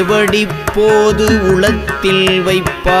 சேவடி உளத்தில் வைப்பா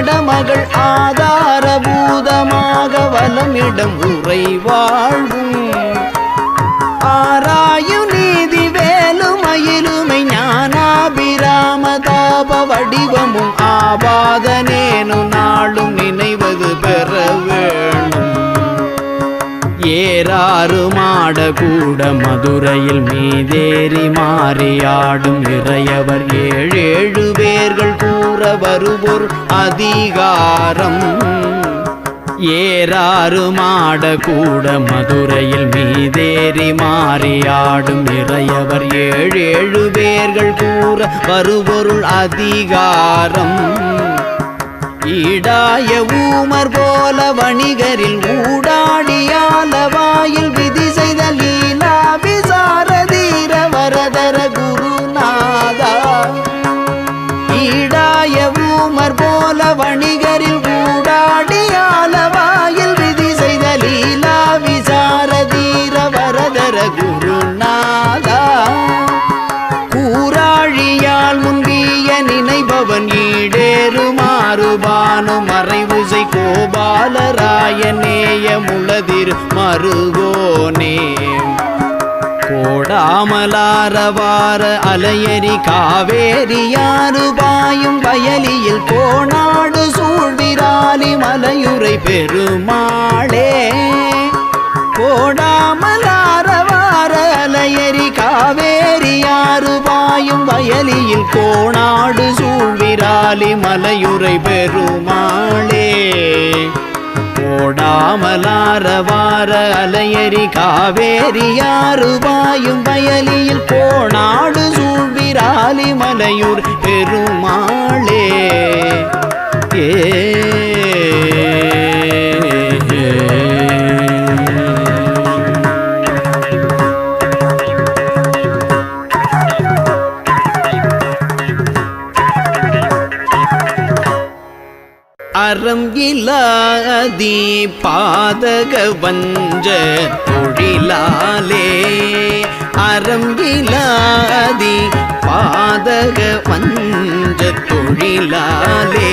மடமகள் ஆதார பூதமாக வலமிடம் உரை வாழ்வும். ஆராயு நீதி வேலுமயிலுமை ஞானாபிராம தாப வடிவமும் ஆபாதனேனு நாளும் நினைவது பெற வேணும் ஏறாறு மாட மதுரையில் மீதேறி மாறியாடும் இறையவர் ஏழேழு பேர்கள் கூட கூற வருவோர் அதிகாரம். ஏறாறு மாட கூட மதுரையில் மீதேறி மாறியாடும் இறையவர் ஏழு ஏழு பேர்கள் கூற வருபொருள் அதிகாரம். ஈடாய ஊமர் போல வணிகரில் ஊடாடியால வாயில் ஈடாய ஊமர் போல வணிகரில் ஊடாடியால வாயில் விதி செய்த லீலா விசார தீர வரதர குருநாதா. கூறாழியால் முந்திய நினைபவன் ஈடேறுமாறுபானு மறைவுசை கோபாலராயநேய முளதிர் மருகோனே. ஓடாமலாரவார அலையரி காவேரியாறு பாயும் வயலியில் கோணாடு சூழ்விராலி மலையுரை பெருமாளே. கோடாமலாரவார அலையரி காவேரியாறு பாயும் வயலியில் கோணாடு சூழ்விராலி மலையுரை பெருமாளே. போடாமலார வார அலையரி காவேரி யாருவாயும் வயலியில் போனாடு சூழ்விராலி மலையூர் பெருமாளே. ஏ. அறம் இலாதி பாதக வஞ்ச பொழிலாலே அறம் இலாதி பாதக வஞ்ச தொழிலாலே.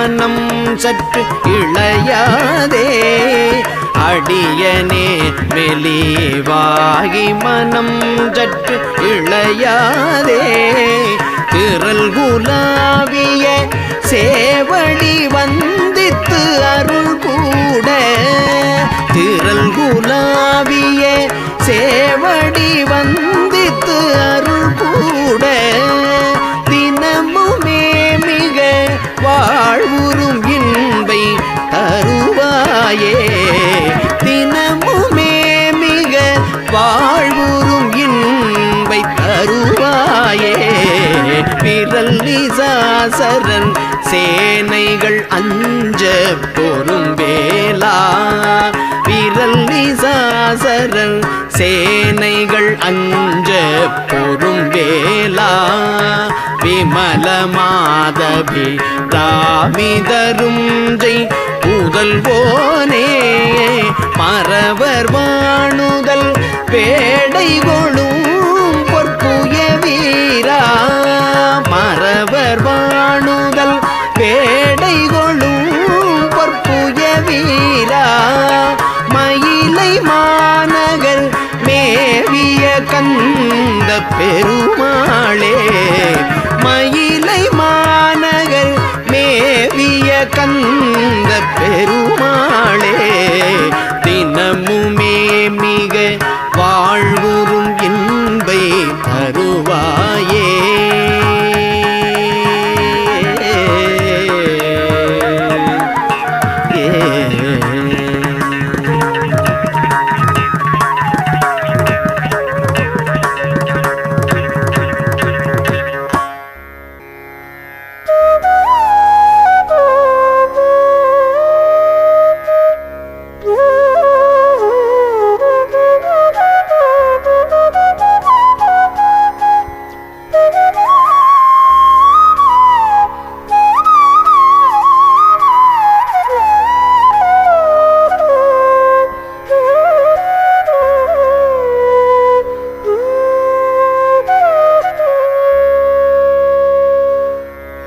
ஞானம் சற்று இளையாதே. அடியனே வெளிவாகி மனம் சற்று இளையாதே. திரள் குலாவிய சேவடி வந்தித்து அருள் கூட. திரள் குலாவிய சேவடி வந்து வாழ்வுறும் இன்பை தருவாயே. விரல்லி சாசரன் சேனைகள் அஞ்ச பொறும் வேலா விரல்லி சாசரன் சேனைகள் அஞ்ச பொறும் வேலா விமல மாதவி ராமிதரும் ஜெய் புதல்வோனே. மறவர் வாணுதல் பேடைகளும்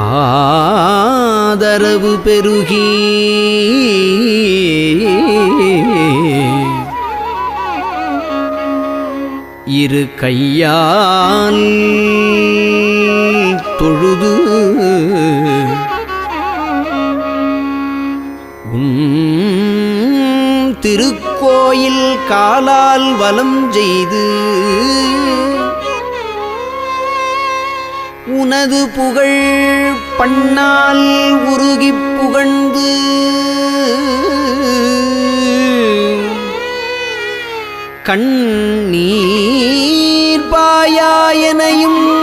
ஆதரவு பெருகி. இரு கையால் தொழுது. உன் திருக்கோயில் காலால் வலம் செய்து. உனது புகழ் பண்ணால் உருகி புகழ்ந்து. கண்ணீர் பாயாயனையும்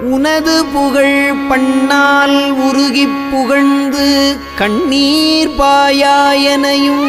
உனது புகழ் பண்ணால் உருகி புகழ்ந்து. கண்ணீர் பாயாயனையும்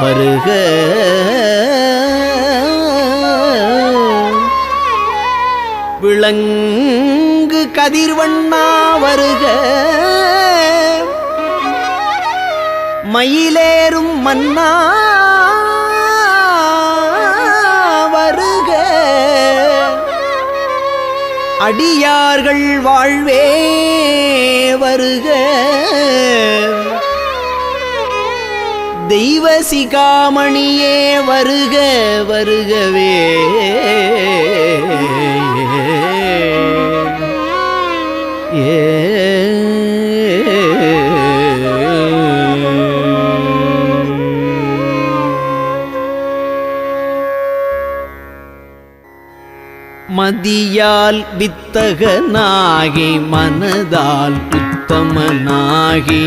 வருக. விளங்கு கதிர்வண்ணா வருக. மயிலேறும் மன்னா வருக. அடியார்கள் வாழ்வே வருக. தெய்வ சிகாமணியே வருக வருகவே ஏ. மதியால் வித்தகனாகி மனதால் உத்தமனாகி.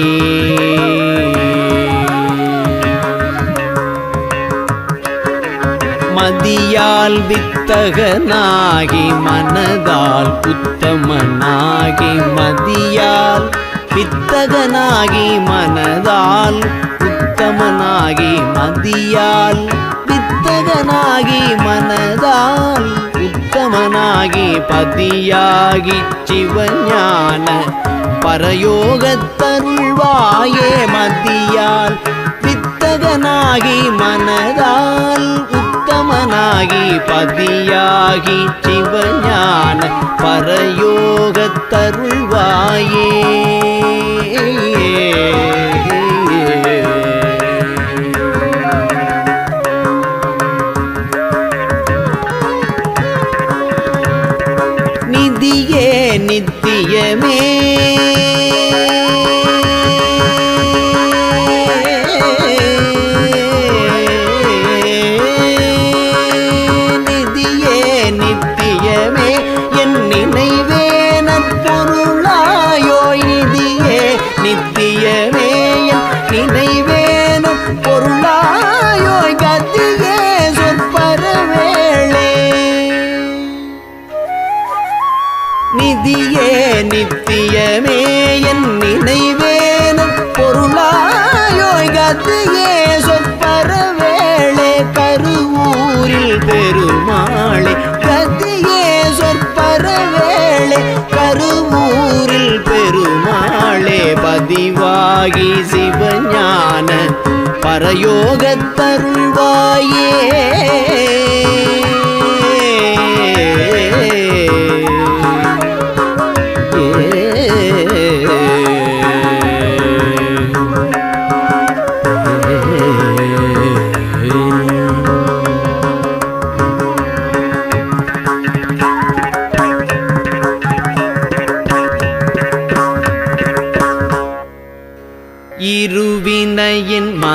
மதியால் வித்தகனாகி மனதால் புத்தமனாகி மதியால் வித்தகனாகி மனதால் புத்தமனாகி மதியால் வித்தகனாகி மனதால் உத்தமனாகி பதியாகி சிவஞான பரயோகத்தருள்வாயே மதியால் வித்தகனாகி மனதால் பக்தனாகி பதியாகி சிவஞான பரயோகத்தருள்வாயே. நித்தியமே என் நினைவேன பொருளாயோய் கத்தியே சொற்பரவேளே கருவூரில் பெருமாளே. கத்தியே சொற்பரவேளே கருவூரில் பெருமாளே. பதிவாகி சிவஞான பரயோகத்தருள்வாயே.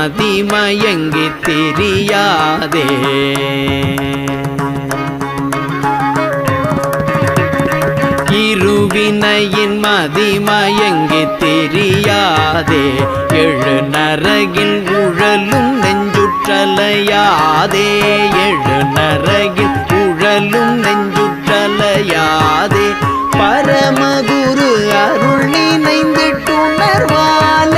மதிமயங்கி தெரியாதே. இருவினையின் மதிமயங்கி தெரியாதே. எழு நரகில் உழலும் நெஞ்சுற்றலையாதே. எழு நரகில் உழலும் நெஞ்சுற்றலையாதே. பரமகுரு அருள் நினைந்திட்டுணர்வாலே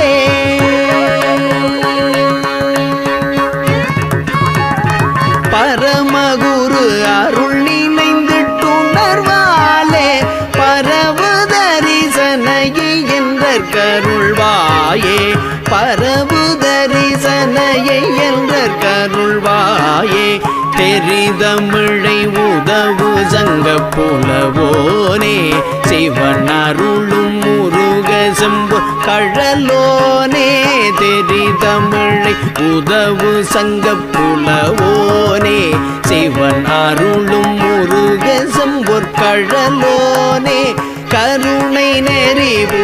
தெரிதமிழை உதவு சங்க புலவோனே சிவனருளும் முருக செம்பு கழலோனே தெரிதமிழை உதவு சங்க புலவோனே சிவன் அருளும் முருக செம்பொற் கழலோனே கருணை நெறிவு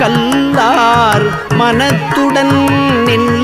கல்லார் மனத்துடன் நில்லா